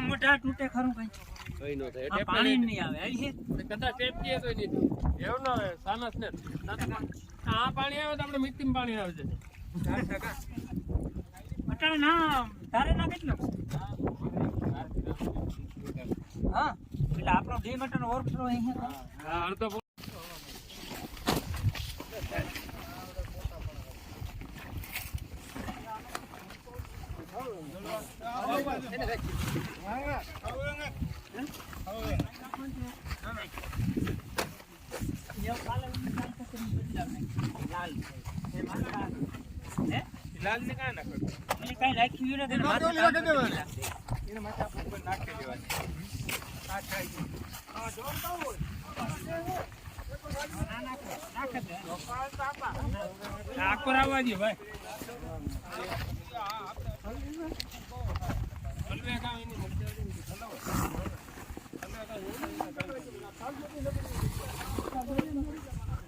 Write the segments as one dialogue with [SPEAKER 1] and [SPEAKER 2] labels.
[SPEAKER 1] કઈ. નો થાય. એટલે
[SPEAKER 2] પાણી નહીં આવે આવી છે?
[SPEAKER 1] કદા ટેપ કીએ તો નહીં. એવું ના હોય સાનસ ને. આ પાણી આવે તો આપણે મિત્તિમ પાણી આવે છે
[SPEAKER 2] અટાણે ના તારે ના કેટલો હા એટલે આપણો બે મીટર ઓવરફ્લો અહીંયા
[SPEAKER 1] હા અડધો લાલ ને કાંઈ ના કરતો.
[SPEAKER 2] એટલે કાંઈ રાખ્યું નથી ને માથે કામ નથી. નાખે દે.
[SPEAKER 1] આખો આવવા દે ભાઈ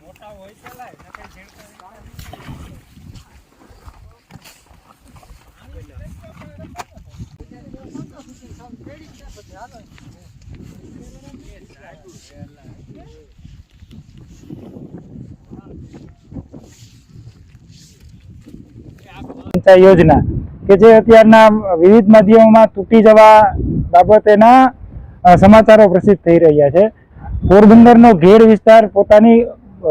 [SPEAKER 1] મોટા હોય છે લાય નકર
[SPEAKER 3] સિંચાઈ યોજના. કે જે અત્યારના વિવિધ માધ્યમોમાં તૂટી જવા બાબતેના સમાચારો પ્રસિદ્ધ થઈ રહ્યા છે. પોરબંદરનો ઘેર વિસ્તાર પોતાની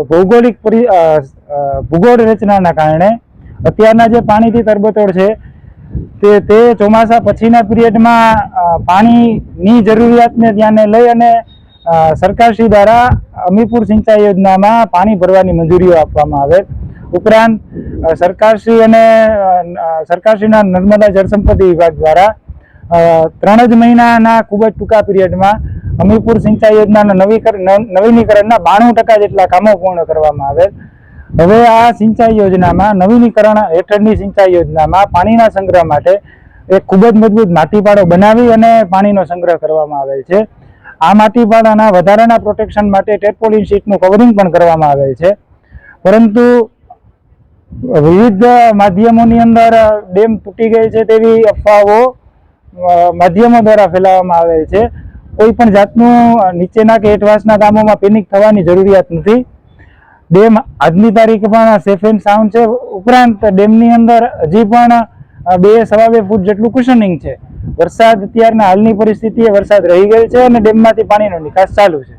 [SPEAKER 3] ભૌગોલિક ભૂગોળ રચનાના કારણે અત્યારના જે પાણીથી તરબતોડ છે, તે તે ચોમાસા પછીના પિરિયડમાં પાણીની જરૂરિયાતને ધ્યાને લઈ અને સરકારશ્રી દ્વારા અમીપુર સિંચાઈ યોજનામાં પાણી ભરવાની મંજૂરીઓ આપવામાં આવે. ઉપરાંત સરકારશ્રી અને સરકારશ્રીના નર્મદા જળસંપત્તિ વિભાગ દ્વારા ત્રણ જ મહિનાના ખૂબ જ ટૂંકા પિરિયડમાં અમીપુર સિંચાઈ યોજનાના નવીકર નવ- નવીનીકરણના બાણું ટકા જેટલા કામો પૂર્ણ કરવામાં આવેલ. હવે આ સિંચાઈ યોજનામાં નવીનીકરણ હેઠળની સિંચાઈ યોજનામાં પાણીના સંગ્રહ માટે એક ખૂબ જ મજબૂત માટીપાડો બનાવી અને પાણીનો સંગ્રહ કરવામાં આવેલ છે. આ માટીપાડાના વધારાના પ્રોટેક્શન માટે ટેટપોલિન શીટનું કવરિંગ પણ કરવામાં આવેલ છે. પરંતુ વિવિધ માધ્યમોની અંદર ડેમ તૂટી ગઈ છે તેવી અફવાઓ માધ્યમો દ્વારા ફેલાવવામાં આવે છે. કોઈ પણ જાતનું નીચેના કે હેઠવાસના ગામોમાં પેનિક થવાની જરૂરિયાત નથી. ડેમ આજની તારીખે પણ સેફ એન્ડ સાઉન્ડ છે. ઉપરાંત ડેમની અંદર હજી પણ બે સવા બે ફૂટ જેટલું કુશનિંગ છે. વરસાદ અત્યારના હાલની પરિસ્થિતિએ વરસાદ રહી ગયો છે અને ડેમમાંથી પાણીનો નિકાસ ચાલુ છે.